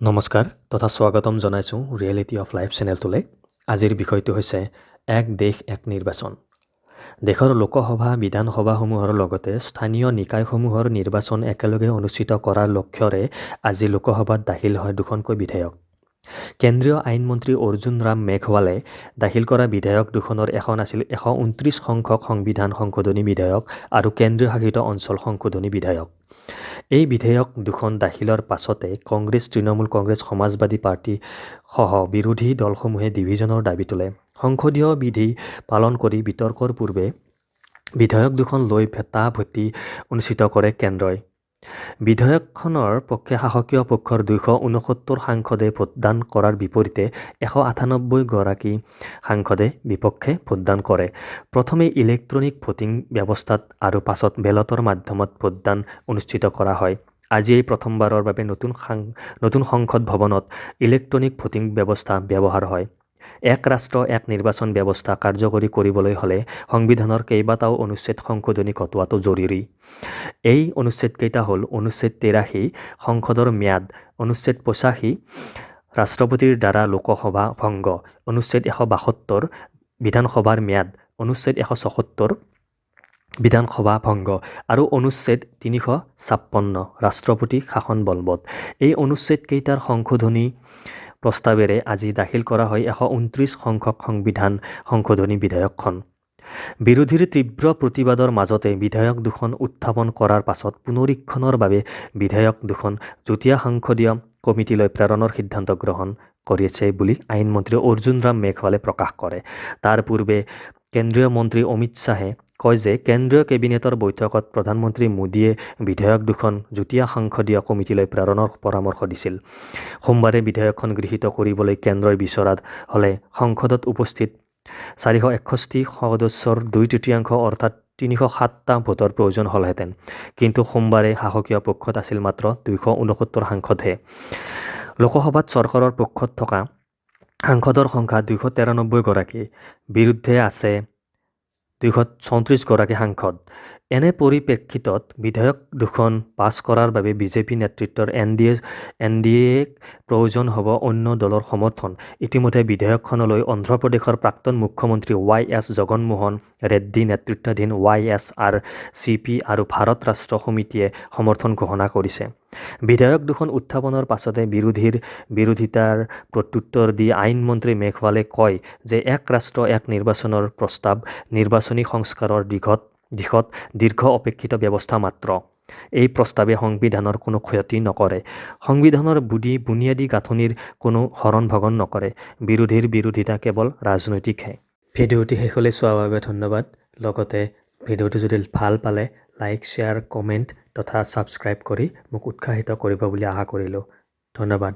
নমস্কাৰ তথা স্বাগতম জনাইছোঁ ৰিয়েলিটি অফ লাইফ চেনেলটোলৈ আজিৰ বিষয়টো হৈছে এক দেশ এক নিৰ্বাচন। দেশৰ লোকসভা বিধানসভাসমূহৰ লগতে স্থানীয় নিকায়সমূহৰ নিৰ্বাচন একেলগে অনুষ্ঠিত কৰাৰ লক্ষ্যৰে আজি লোকসভাত দাখিল হয় দুখনকৈ বিধেয়ক। কেন্দ্ৰীয় আইনমন্ত্ৰী অৰ্জুন ৰাম মেঘৱালে দাখিল কৰা বিধেয়ক দুখনৰ এখন আছিল এশ ঊনত্ৰিছ সংখ্যক সংবিধান সংশোধনী বিধেয়ক আৰু কেন্দ্ৰীয় শাসিত অঞ্চল সংশোধনী বিধেয়ক। এই বিধেয়ক দুখন দাখিলৰ পাছতে কংগ্ৰেছ তৃণমূল কংগ্ৰেছ সমাজবাদী পাৰ্টি সহ বিৰোধী দলসমূহে ডিভিজনৰ দাবী তোলে। সংসদীয় বিধি পালন কৰি বিতৰ্কৰ পূৰ্বে বিধেয়ক দুখন লৈ ভেটা ভেটি অনুষ্ঠিত কৰে কেন্দ্ৰই। বিধেয়কখনৰ পক্ষে শাসকীয় পক্ষৰ দুইশ ঊনসত্তৰ সাংসদে ভোটদান কৰাৰ বিপৰীতে এশ আঠানব্বৈ গৰাকী সাংসদে বিপক্ষে ভোটদান কৰে। প্ৰথমে ইলেক্ট্ৰনিক ভোটিং ব্যৱস্থাত আৰু পাছত বেলটৰ মাধ্যমত ভোটদান অনুষ্ঠিত কৰা হয়। আজিয়েই প্ৰথমবাৰৰ বাবে নতুন সাং নতুন সংসদ ভৱনত ইলেক্ট্ৰনিক ভোটিং ব্যৱস্থা ব্যৱহাৰ হয়। এক ৰাষ্ট্ৰ এক নিৰ্বাচন ব্যৱস্থা কাৰ্যকৰী কৰিবলৈ হ'লে সংবিধানৰ কেইবাটাও অনুচ্ছেদ সংশোধনী ঘটোৱাটো জৰুৰী। এই অনুচ্ছেদকেইটা হ'ল অনুচ্ছেদ তেৰাশী সংসদৰ ম্যাদ অনুচ্ছেদ পঁচাশী ৰাষ্ট্ৰপতিৰ দ্বাৰা লোকসভা ভংগ অনুচ্ছেদ এশ বাসত্তৰ বিধানসভাৰ ম্যাদ অনুচ্ছেদ এশ ছসত্তৰ বিধানসভা ভংগ আৰু অনুচ্ছেদ তিনিশ ছাপন্ন ৰাষ্ট্ৰপতি শাসন বলবৎ। এই অনুচ্ছেদকেইটাৰ সংশোধনী প্ৰস্তাৱেৰে আজি দাখিল কৰা হয় এশ ঊনত্ৰিছ সংখ্যক সংবিধান সংশোধনী বিধেয়কখন। বিৰোধীৰ তীব্ৰ প্ৰতিবাদৰ মাজতে বিধেয়ক দুখন উত্থাপন কৰাৰ পাছত পুনৰীক্ষণৰ বাবে বিধেয়ক দুখন যুটীয়া সংসদীয় কমিটিলৈ প্ৰেৰণৰ সিদ্ধান্ত গ্ৰহণ কৰিছে বুলি আইনমন্ত্ৰী অৰ্জুন ৰাম মেঘৱালে প্ৰকাশ কৰে। তাৰ পূৰ্বে কেন্দ্ৰীয় মন্ত্ৰী অমিত শ্বাহে কয় যে কেন্দ্ৰীয় কেবিনেটৰ বৈঠকত প্ৰধানমন্ত্ৰী মোদীয়ে বিধেয়ক দুখন যুটীয়া সংসদীয় কমিটিলৈ প্ৰেৰণৰ পৰামৰ্শ দিছিল। সোমবাৰে বিধেয়কখন গৃহীত কৰিবলৈ কেন্দ্ৰই বিচৰাত হ'লে সংসদত উপস্থিত চাৰিশ এষষ্ঠি সদস্যৰ দুই তৃতীয়াংশ অৰ্থাৎ তিনিশ সাতটা ভোটৰ প্ৰয়োজন হ'লহেঁতেন। কিন্তু সোমবাৰে শাসকীয় পক্ষত আছিল মাত্ৰ দুইশ ঊনসত্তৰ সাংসদহে। লোকসভাত চৰকাৰৰ পক্ষত থকা সাংসদৰ সংখ্যা দুইশ তেৰানব্বৈ গৰাকী বিৰুদ্ধে আছে দুইশ চৌত্ৰিছগৰাকী সাংসদ। এনে পৰিপ্ৰেক্ষিতত বিধেয়ক দুখন পাছ কৰাৰ বাবে বিজেপি নেতৃত্বৰ N D A N D এক প্ৰয়োজন হ'ব অন্য দলৰ সমৰ্থন। ইতিমধ্যে বিধেয়কখনলৈ অন্ধ্ৰপ্ৰদেশৰ প্ৰাক্তন মুখ্যমন্ত্ৰী ৱাই এছ জগনমোহন ৰেড্ডী নেতৃত্বাধীন Y S R C P আৰু ভাৰত ৰাষ্ট্ৰ সমিতিয়ে সমৰ্থন ঘোষণা কৰিছে। বিধেয়ক দুখন উত্থাপনৰ পাছতে বিৰোধীৰ বিৰোধিতাৰ প্ৰত্যুত্তৰ দি আইনমন্ত্ৰী মেঘৱালে কয় যে এক ৰাষ্ট্ৰ এক নিৰ্বাচনৰ প্ৰস্তাৱ নিৰ্বাচনী সংস্কাৰৰ দিশত দিশত দীৰ্ঘ অপেক্ষিত ব্যৱস্থা মাত্ৰ। এই প্ৰস্তাৱে সংবিধানৰ কোনো ক্ষতি নকৰে। সংবিধানৰ বুদি বুনিয়াদী গাঁথনিৰ কোনো হৰণ ভগন নকৰে। বিৰোধীৰ বিৰোধিতা কেৱল ৰাজনৈতিকহে। ভিডিঅ'টি শেষলৈ চোৱাৰ বাবে ধন্যবাদ। লগতে ভিডিঅ'টো যদি ভাল পালে লাইক শ্বেয়াৰ কমেণ্ট তথা ছাবস্ক্ৰাইব কৰি মোক উৎসাহিত কৰিব বুলি আশা কৰিলোঁ। ধন্যবাদ।